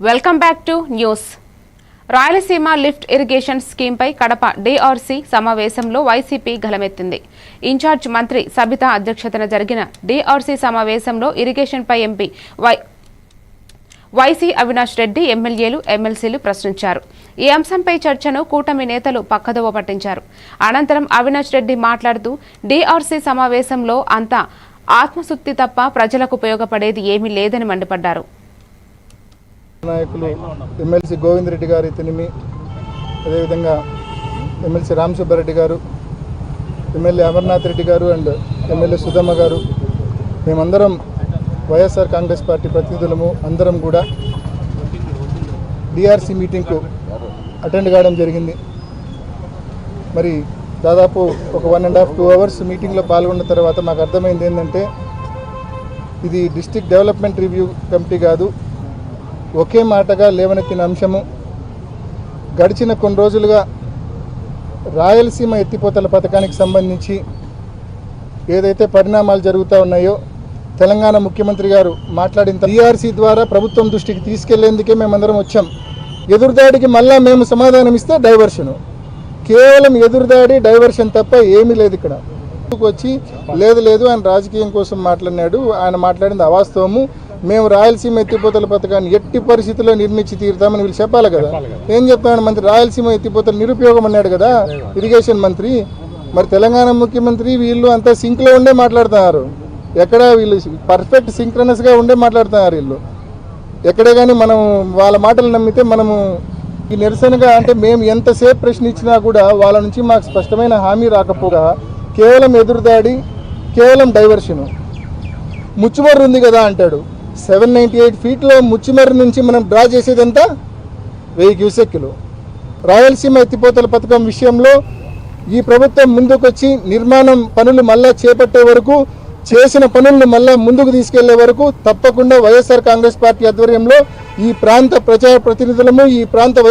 Welcome back to news Rayalaseema lift irrigation స్కీమ్పై Kadapa DRC సమావేశంలో YCP గలమెత్తింది incharge మంత్రి సబితా అధ్యక్షతన జరిగిన డిఆర్సీ సమావేశంలో ఇరిగేషన్పై MP Y YS Avinash Reddy ఎమ్మెల్యేలు ఎమ్మెల్సీలు ప్రశ్నించారు. ఈ అంశంపై చర్చను కూటమి నేతలు పక్కదోవ పట్టించారు. అనంతరం అవినాష్ రెడ్డి మాట్లాడుతూ డిఆర్సీ సమావేశంలో అంతా ఆత్మశుద్ధి తప్ప ప్రజలకు ఉపయోగపడేది ఏమీ లేదని మండిపడ్డారు. నాయకులు ఎమ్మెల్సీ గోవింద్ రెడ్డి గారి తినిమి అదేవిధంగా ఎమ్మెల్సీ రామసుబ్బారెడ్డి గారు ఎమ్మెల్యే అమర్నాథ్ రెడ్డి గారు అండ్ ఎమ్మెల్యే సుధమ్మ గారు. మేమందరం వైఎస్ఆర్ కాంగ్రెస్ పార్టీ ప్రతినిధులము అందరం కూడా డిఆర్సీ మీటింగ్కు అటెండ్ కావడం జరిగింది. మరి దాదాపు ఒక one and half two hours మీటింగ్లో పాల్గొన్న తర్వాత మాకు అర్థమైంది ఏంటంటే ఇది డిస్టిక్ డెవలప్మెంట్ రివ్యూ కమిటీ కాదు ఒకే మాటగా లేవనెత్తిన అంశము. గడిచిన కొన్ని రోజులుగా రాయలసీమ ఎత్తిపోతల పథకానికి సంబంధించి ఏదైతే పరిణామాలు జరుగుతూ ఉన్నాయో తెలంగాణ ముఖ్యమంత్రి గారు మాట్లాడిన టీఆర్సీ ద్వారా ప్రభుత్వం దృష్టికి తీసుకెళ్ళేందుకే మేమందరం వచ్చాం. ఎదురుదాడికి మళ్ళా మేము సమాధానం ఇస్తే డైవర్షను. కేవలం ఎదురుదాడి డైవర్షన్ తప్ప ఏమీ లేదు ఇక్కడ. వచ్చి లేదు లేదు ఆయన రాజకీయం కోసం మాట్లాడినాడు. ఆయన మాట్లాడింది అవాస్తవము. మేము రాయలసీమ ఎత్తిపోతల పథకాన్ని ఎట్టి పరిస్థితుల్లో నిర్మించి తీరుతామని వీళ్ళు చెప్పాలి కదా. ఏం చెప్తున్నాడు మంత్రి? రాయలసీమ ఎత్తిపోతల నిరుపయోగం అన్నాడు కదా ఇరిగేషన్ మంత్రి. మరి తెలంగాణ ముఖ్యమంత్రి వీళ్ళు అంతా సింక్లో ఉండే మాట్లాడుతున్నారు. ఎక్కడ వీళ్ళు పర్ఫెక్ట్ సింక్రనస్గా ఉండే మాట్లాడుతున్నారు వీళ్ళు. ఎక్కడే కానీ మనం వాళ్ళ మాటలు నమ్మితే మనము ఈ నిరసనగా అంటే మేము ఎంతసేపు ప్రశ్న ఇచ్చినా కూడా వాళ్ళ నుంచి మాకు స్పష్టమైన హామీ రాకపోగా కేవలం ఎదురుదాడి కేవలం డైవర్షను ముచ్చుమర్రు ఉంది కదా అంటాడు. సెవెన్ నైంటీ ఎయిట్ ఫీట్లో ముచ్చిమర్రి నుంచి మనం డ్రా చేసేదంతా వెయ్యి క్యూసెక్కులు రాయలసీమ ఎత్తిపోతల పథకం విషయంలో ఈ ప్రభుత్వం ముందుకొచ్చి నిర్మాణం పనులు మళ్ళా చేపట్టే వరకు చేసిన పనులను మళ్ళా ముందుకు తీసుకెళ్ళే వరకు తప్పకుండా వైఎస్ఆర్ కాంగ్రెస్ పార్టీ ఆధ్వర్యంలో ఈ ప్రాంత ప్రజా ప్రతినిధులము ఈ ప్రాంత